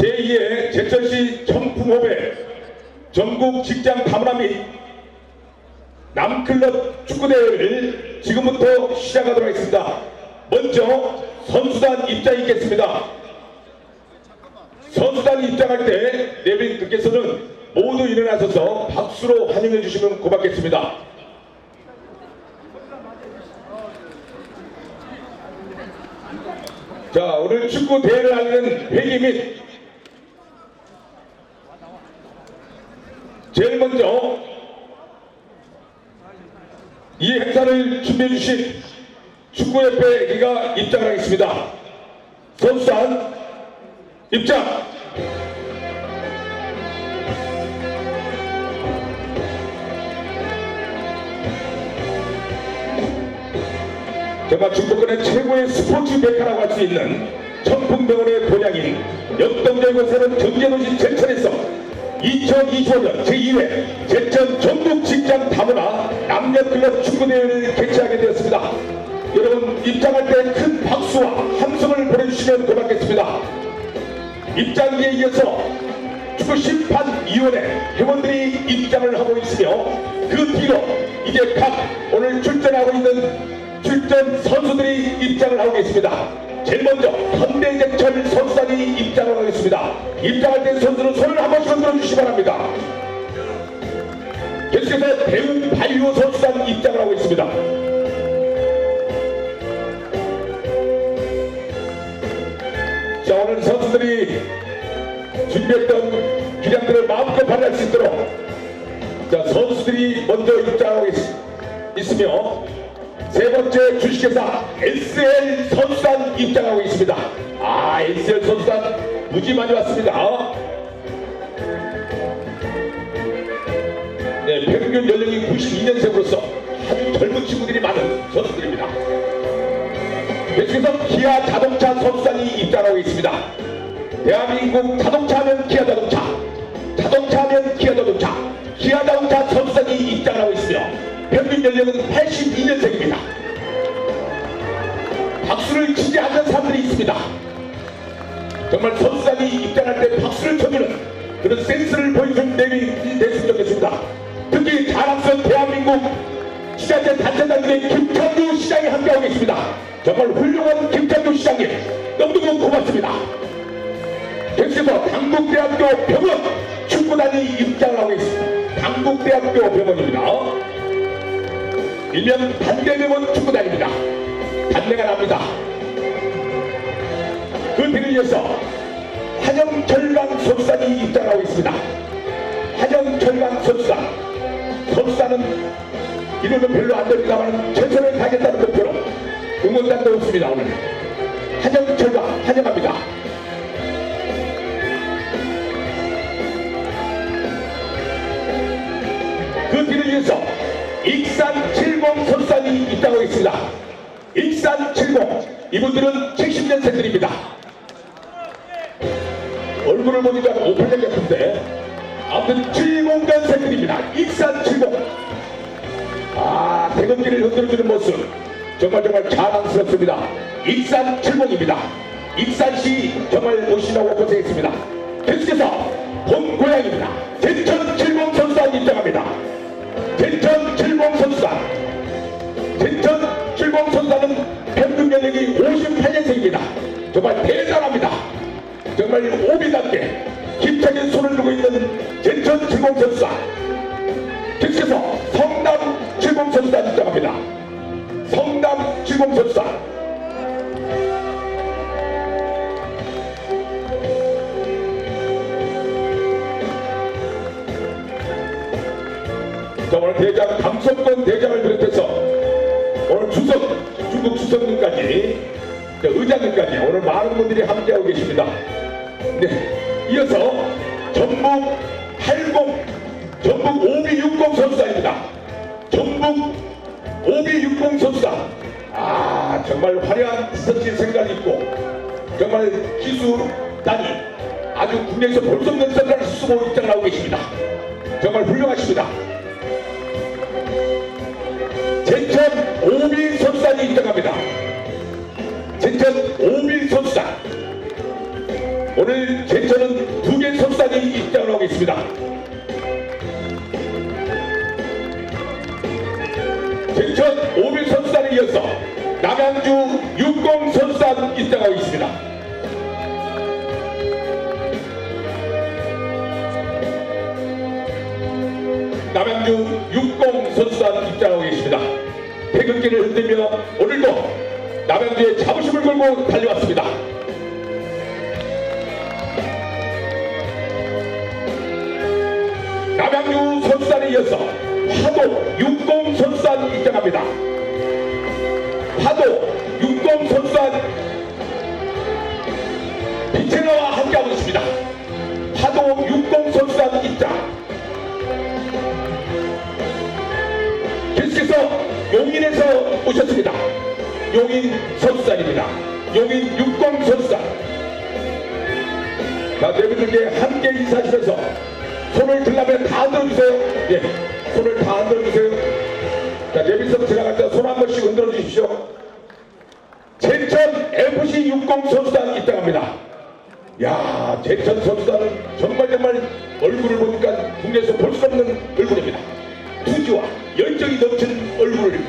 제2회 제천시 청풍호배 전국 직장 다문화 및 남클럽 축구대회를 지금부터 시작하도록 하겠습니다. 먼저 선수단 입장이 있겠습니다. 선수단이 입장할 때 내빈들께서는 모두 일어나셔서 박수로 환영해 주시면 고맙겠습니다. 자, 오늘 축구 대회를 하는 회기 및 제일 먼저 이 준비해 주신 축구협회가 입장을 하겠습니다. 선수단 입장! 정말 중국권의 최고의 스포츠 메카라고 할 수 있는 청풍병원의 본향인 역동적이고 새로운 경제도시 제천에서 2025년 제2회 제천 전국 직장 다문화 남녀 클럽 축구대회를 개최하게 되었습니다. 여러분 입장할 때 큰 박수와 함성을 보내주시면 고맙겠습니다. 입장기에 이어서 축구 심판위원회 회원들이 입장을 하고 있으며 그 뒤로 이제 각 오늘 출전하고 있는 출전 선수들이 입장을 하고 계십니다. 제일 먼저 현대제철 선수단이 입장을 하겠습니다. 입장할 때 선수는 손을 한 번씩 흔들어 주시기 바랍니다. 계속해서 배우 바이오 선수단 입장을 하고 있습니다. 자 오늘 선수들이 준비했던 기량들을 마음껏 발휘할 수 있도록 자 선수들이 먼저 입장하고 있, 있으며 세 번째 주식회사 SL 선수단 입장하고 있습니다. 아 SL 선수단 무지 많이 왔습니다. 네 평균 연령이 92년생으로서 아주 젊은 친구들이 많은 선수들입니다. 계속해서 기아 자동차 선수단이 입장하고 있습니다. 대한민국 자동차하면 기아 자동차, 자동차하면 기아 자동차, 기아 자동차 선수단이 입장을 하고 있으며 평균 연령은 82년생입니다. 박수를 치지 않는 사람들이 있습니다. 정말 선수단이 입장할 때 박수를 쳐주는 그런 센스를 보여준 내용이 됐으면 좋겠습니다. 특히 자랑스러운 대한민국 시장제 단체장님의 김창규 시장이 함께하고 계십니다. 정말 훌륭한 김창규 시장님 너무너무 고맙습니다. 계속해서 당국대학교 병원 축구단이 입장을 하고 있습니다. 당국대학교 병원입니다. 일명 반대병원 축구단입니다. 반대가 납니다. 그 뒤를 이어서 한영철강 선수단이 입장하고 있습니다. 한영철강 선수단. 선수단은 이름은 별로 안 됩니다만 최선을 다하겠다는 목표로 응원단도 없습니다 오늘. 한영철강 환영합니다. 그 뒤를 위해서 익산 70 선수단이 입장하고 있습니다. 익산 70 이분들은 70년생들입니다. 얼굴을 보니까 58년 같은데 아무튼 70년생들입니다. 익산 70 아, 대금기를 흔들어주는 모습 정말 정말 자랑스럽습니다. 익산 70입니다. 익산시 정말 성남 70 선수단 자 오늘 대장 감성권 대장을 비롯해서 오늘 주석 중국 주석님까지 자, 의장님까지 오늘 많은 분들이 함께하고 계십니다. 네 이어서 전북 80 전북 5260 선수단입니다. 전북 5260 선수단 아 정말 화려한 스포츠 생각이 있고 정말 기술단이 아주 국내에서 볼 수 없는 선수를 쓰고 입장을 하고 계십니다. 정말 훌륭하십니다. 제천 오비 선수단이 입장합니다. 제천 오비 선수단 오늘 제천은 두 개 선수단이 입장을 하고 있습니다. 남양주 60 선수단 입장하고 있습니다. 남양주 60 선수단 입장하고 계십니다. 태극기를 흔들며 오늘도 남양주의 자부심을 걸고 달려왔습니다. 남양주 선수단에 이어서 화도 60 선수단 입장합니다. 화도 60 선수단 비체나와 함께하고 있습니다. 화도 60 선수단 입장. 계속해서 용인에서 오셨습니다. 용인 선수단입니다. 용인 60 선수단. 자, 여러분들께 함께 인사하시면서 손을 들라면 다 흔들어주세요. 예, 손을 다 흔들어주세요. 자, 예비석 지나갈 때 손 한 번씩 흔들어 주십시오. 제천 FC 60 선수단 입장합니다. 야, 제천 선수단은 정말 정말 얼굴을 보니까 국내에서 볼 수 없는 얼굴입니다. 투지와 열정이 넘치는 얼굴을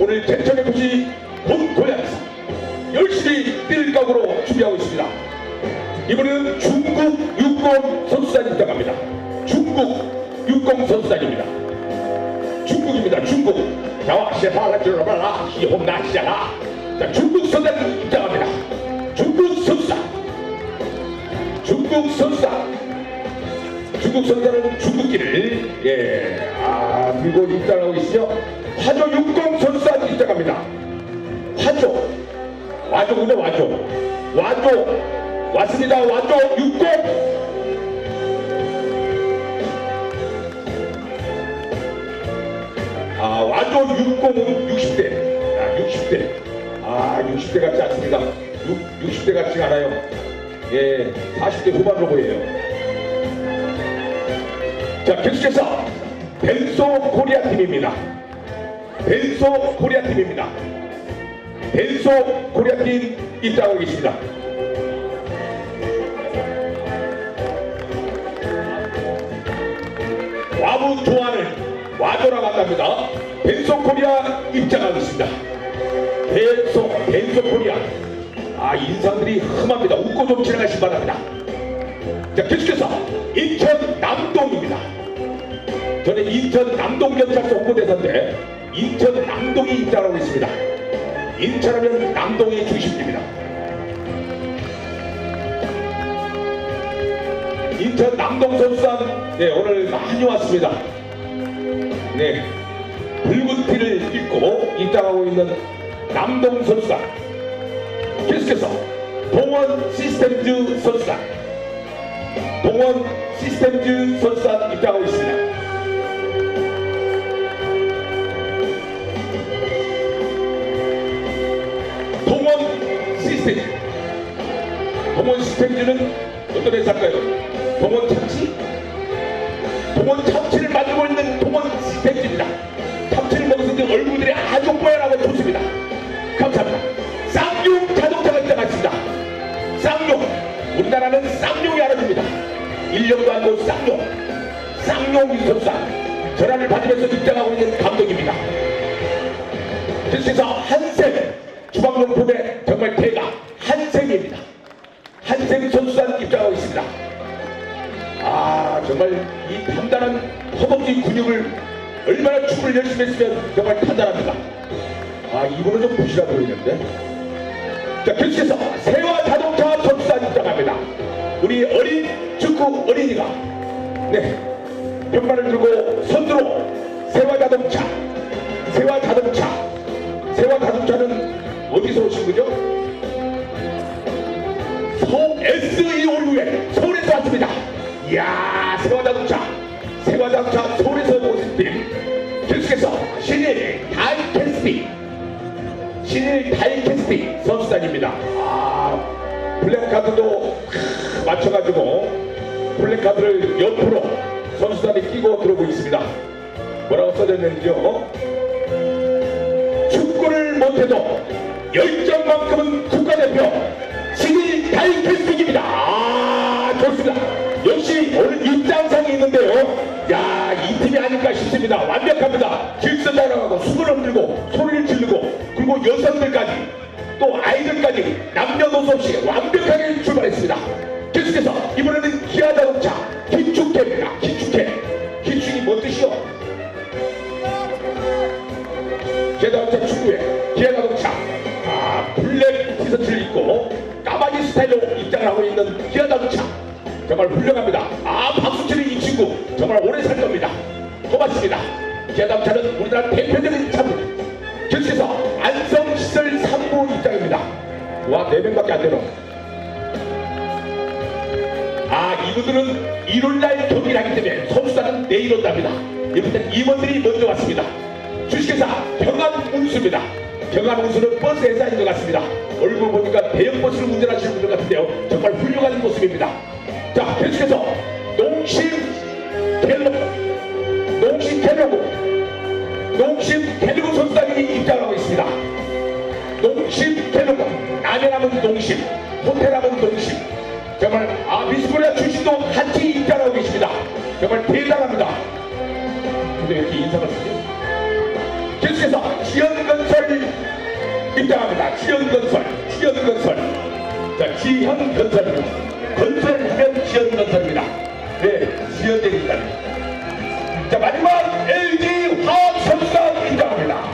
오늘 제천 FC 본 고향에서 열심히 뛸 각오로 준비하고 있습니다. 이번에는 중국 60 선수단 입장합니다. 중국 60 선수단입니다. 중국. 자와시하라지라바라 히홈나시아라. 자, 중국 선수단 입장합니다. 중국 선수단. 중국 선수단. 중국 선수단은 중국기를 예, 아, 들고 입장하고 있으며 화조 60 선수단 입장합니다. 화조. 와조군요, 와조. 와조. 왔습니다. 와조 60. 아, 와조 60은 60대. 아, 60대. 아, 60대 같지 않습니다. 6, 60대 같지 않아요. 예, 40대 후반으로 보여요. 자, 계속해서 벤소 코리아 팀입니다. 벤소 코리아 팀입니다. 벤소 코리아 팀 입장하고 계십니다. 와부 좋아하는 와조라고 한답니다. 있습니다. 벤소, 벤소 코리아. 아, 인사들이 흠합니다. 웃고 좀 지나가시 기 바랍니다. 자, 계속해서 인천 남동입니다. 저는 인천 남동 경찰서 홍보대사인데 인천 남동이 입장하고 있습니다. 인천하면 남동이 중심입니다. 인천 남동 선수단 네, 오늘 많이 왔습니다. 네, 붉은 티를 입고 입장하고 있는 남동 선수단 계속해서 동원 시스템즈 선수단 동원 시스템즈 선수단 입장하고 있습니다. 동원 시스템 동원 시스템즈는 어떤 회사일까요? 동원 참치? 동원 참치 쌍용 선수단 전화를 받으면서 입장하고 있는 감독입니다. 그래서 한샘 주방용품의 정말 대가 한샘입니다. 한샘 선수단 입장하고 있습니다. 아 정말 이 단단한 허벅지 근육을 얼마나 축구를 열심히 했으면 정말 단단합니다. 아 이분은 좀 부실해 보이는데. 자 계속해서 세화 자동차 선수단 입장합니다. 우리 어린 축구 어린이가 네 편말을 들고 선두로 세화 자동차 세화 자동차 세화 자동차는 어디서 오신 거죠? 서 SEOU에 서울에서 왔습니다. 이야 세화 자동차 세화 자동차 서울에서 오신 팀 계속해서 신일 다이캐스피 신일 다이캐스피 선수단입니다. 아 블랙카드도 크, 맞춰가지고 블랙카드를 옆으로 선수단이 끼고 들어오고 있습니다. 뭐라고 써졌는지요? 축구를 못해도 열정만큼은 국가대표 신일 다이 캐스팅입니다. 아, 좋습니다. 역시 오늘 입장상이 있는데요. 야, 이 팀이 아닐까 싶습니다. 완벽합니다. 질서 자랑하고 숨을 흔들고 소리를 지르고 그리고 여성들까지 또 아이들까지 남녀노소 없이 완 까마귀 스타일로 입장을 하고 있는 기아 자동차 정말 훌륭합니다. 아 박수 치는 이 친구 정말 오래 살 겁니다. 고맙습니다. 기아 자동차는 우리나라 대표적인 차입니다. 계속해서 안성시설 3부 입장입니다. 와 4명밖에 안 되노. 아 이분들은 1월날 경기를 하기 때문에 선수단은 내일 온답니다. 이번엔 임원들이 먼저 왔습니다. 주식회사 경안운수입니다. 경안운수는 버스 회사인 것 같습니다. 얼굴 보니까 대형 버스를 운전하시는 분들 같은데요. 정말 훌륭한 모습입니다. 자 계속해서 농심 갤로 농심 갤로그 농심 갤로그 선수단이 입장하고 있습니다. 농심 갤로그 라면하면 농심 호텔하면 농심 정말 아 미스코리아 출신도 같이 입장하고 계십니다 정말 대단합니다 근데 이렇게 인사가 쓰죠 입장합니다. 지연건설 지연건설. 자 지현건설입니다 건설하면 지연건설입니다. 네 지연되니까 자 마지막 LG 화학선수단 입장합니다.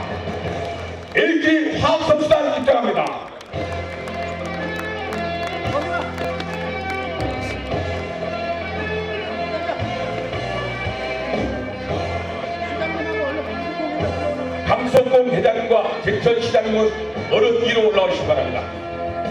LG 화학선수단 입장합니다. 강성공 회장님과 제천시장님은 어른 위로 올라오시기 바랍니다.